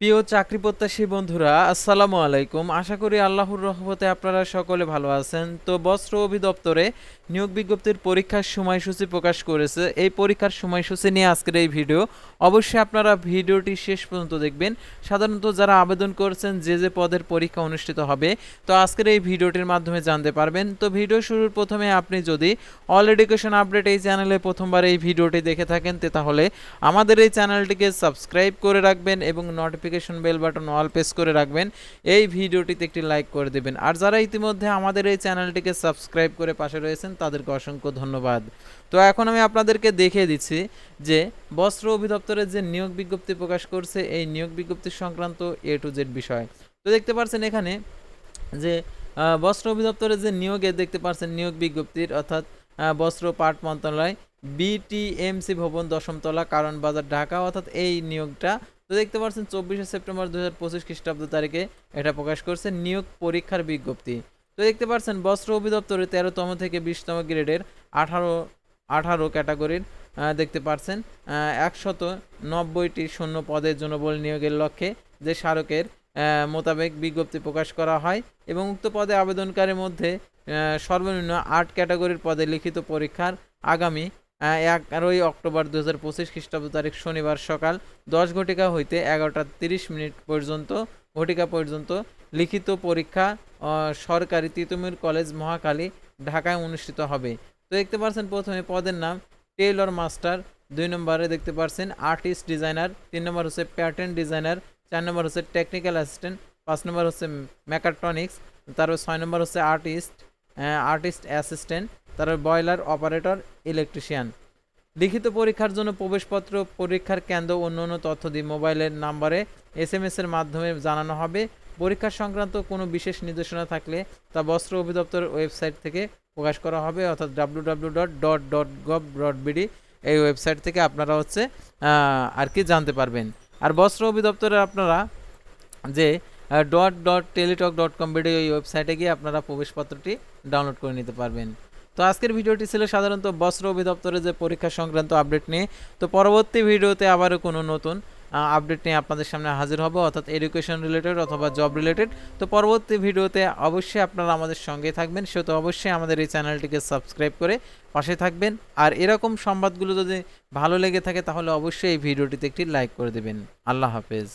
প্রিয় চাকরি প্রত্যাশী বন্ধুরা, আসসালামু আলাইকুম। আশা করি আল্লাহর রহমতে আপনারা সকলে ভালো আছেন। তো বস্ত্র অধিদপ্তরে নিয়োগ বিজ্ঞপ্তির পরীক্ষার সময়সূচি প্রকাশ করেছে। এই পরীক্ষার সময়সূচি নিয়ে আজকের এই ভিডিও। অবশ্যই আপনারা ভিডিওটি শেষ পর্যন্ত দেখবেন। সাধারণত যারা আবেদন করছেন, যে যে পদের পরীক্ষা অনুষ্ঠিত হবে, তো আজকের এই ভিডিওটির মাধ্যমে জানতে পারবেন। তো ভিডিও শুরুর প্রথমে আপনি যদি অল এডুকেশন আপডেট এই চ্যানেলে প্রথমবার এই ভিডিওটি দেখে থাকেন তাহলে আমাদের এই চ্যানেলটিকে সাবস্ক্রাইব করে রাখবেন এবং notification bell button all press করে রাখবেন। এই ভিডিওটিতে একটি লাইক করে দেবেন। আর যারা ইতিমধ্যে আমাদের এই চ্যানেলটিকে সাবস্ক্রাইব করে পাশে রয়েছেন, তাদেরকে অসংখ্য ধন্যবাদ। তো এখন আমি আপনাদেরকে দেখিয়ে দিচ্ছি যে বস্ত্র অধিদপ্তরের যে নিয়োগ বিজ্ঞপ্তি প্রকাশ করছে, এই নিয়োগ বিজ্ঞপ্তি সংক্রান্ত এ টু জেড বিষয়। তো দেখতে পাচ্ছেন এখানে যে বস্ত্র অধিদপ্তরের যে নিয়োগে দেখতে পাচ্ছেন নিয়োগ বিজ্ঞপ্তির, অর্থাৎ বস্ত্র পাট মন্ত্রণালয় বিটিএমসি ভবন দশমতলা, কারণ বাজার ঢাকা, অর্থাৎ এই নিয়োগটা তো দেখতে পাচ্ছেন চব্বিশে সেপ্টেম্বর দু হাজার পঁচিশ খ্রিস্টাব্দ তারিখে এটা প্রকাশ করছে নিয়োগ পরীক্ষার বিজ্ঞপ্তি। তো দেখতে পাচ্ছেন, বস্ত্র অধিদপ্তরে তেরোতম থেকে বিশতম গ্রেডের আঠারো আঠারো ক্যাটাগরির দেখতে পাচ্ছেন একশত নব্বইটি শূন্য পদের জন্য বল নিয়োগের লক্ষ্যে যে স্মারকের মোতাবেক বিজ্ঞপ্তি প্রকাশ করা হয় এবং উক্ত পদে আবেদনকারীর মধ্যে সর্বনিম্ন আট ক্যাটাগরির পদে লিখিত পরীক্ষার আগামী এগারোই অক্টোবর দু হাজার পঁচিশ খ্রিস্টাব্দ তারিখ শনিবার সকাল দশ ঘটিকা হইতে এগারোটা তিরিশ মিনিট পর্যন্ত, ঘটিকা পর্যন্ত লিখিত পরীক্ষা সরকারি তিতুমির কলেজ মহাকালী ঢাকায় অনুষ্ঠিত হবে। তো দেখতে পাচ্ছেন প্রথমে পদের নাম টেইলর মাস্টার, দুই নম্বরে দেখতে পাচ্ছেন আর্টিস্ট ডিজাইনার, তিন নম্বর হচ্ছে প্যাটার্ন ডিজাইনার, চার নম্বর হচ্ছে টেকনিক্যাল অ্যাসিস্ট্যান্ট, পাঁচ নম্বর হচ্ছে মেকাট্রনিক্স, তারপর ছয় নম্বর হচ্ছে আর্টিস্ট আর্টিস্ট অ্যাসিস্ট্যান্ট তারপর বয়লার অপারেটর, ইলেকট্রিশিয়ান। লিখিত পরীক্ষার জন্য প্রবেশপত্র, পরীক্ষার কেন্দ্র অন্য অন্য তথ্য দিয়ে মোবাইলের নাম্বারে এস এম এর মাধ্যমে জানানো হবে। পরীক্ষা সংক্রান্ত কোনো বিশেষ নির্দেশনা থাকলে তা বস্ত্র অধিদপ্তর ওয়েবসাইট থেকে প্রকাশ করা হবে, অর্থাৎ W W dot dot dot gov dot BD এই ওয়েবসাইট থেকে আপনারা হচ্ছে আর কি জানতে পারবেন। আর বস্ত্র অধিদপ্তরে আপনারা যে dot dot Teletalk dot com BD এই ওয়েবসাইটে গিয়ে আপনারা প্রবেশপত্রটি ডাউনলোড করে নিতে পারবেন। তো আজকের ভিডিওটি ছিল সাধারণত বস্ত্র অধিদপ্তরের যে পরীক্ষা সংক্রান্ত আপডেট নিয়ে। তো পরবর্তী ভিডিওতে আবারও কোনো নতুন আপডেট নিয়ে আপনাদের সামনে হাজির হব, অর্থাৎ এডুকেশন রিলেটেড অথবা জব রিলেটেড তো পরবর্তী ভিডিওতে অবশ্যই আপনারা আমাদের সঙ্গে থাকবেন সেহেতু অবশ্যই আমাদের এই চ্যানেলটিকে সাবস্ক্রাইব করে পাশে থাকবেন। আর এরকম সংবাদগুলো যদি ভালো লেগে থাকে, তাহলে অবশ্যই এই ভিডিওটিতে একটি লাইক করে দেবেন। আল্লাহ হাফেজ।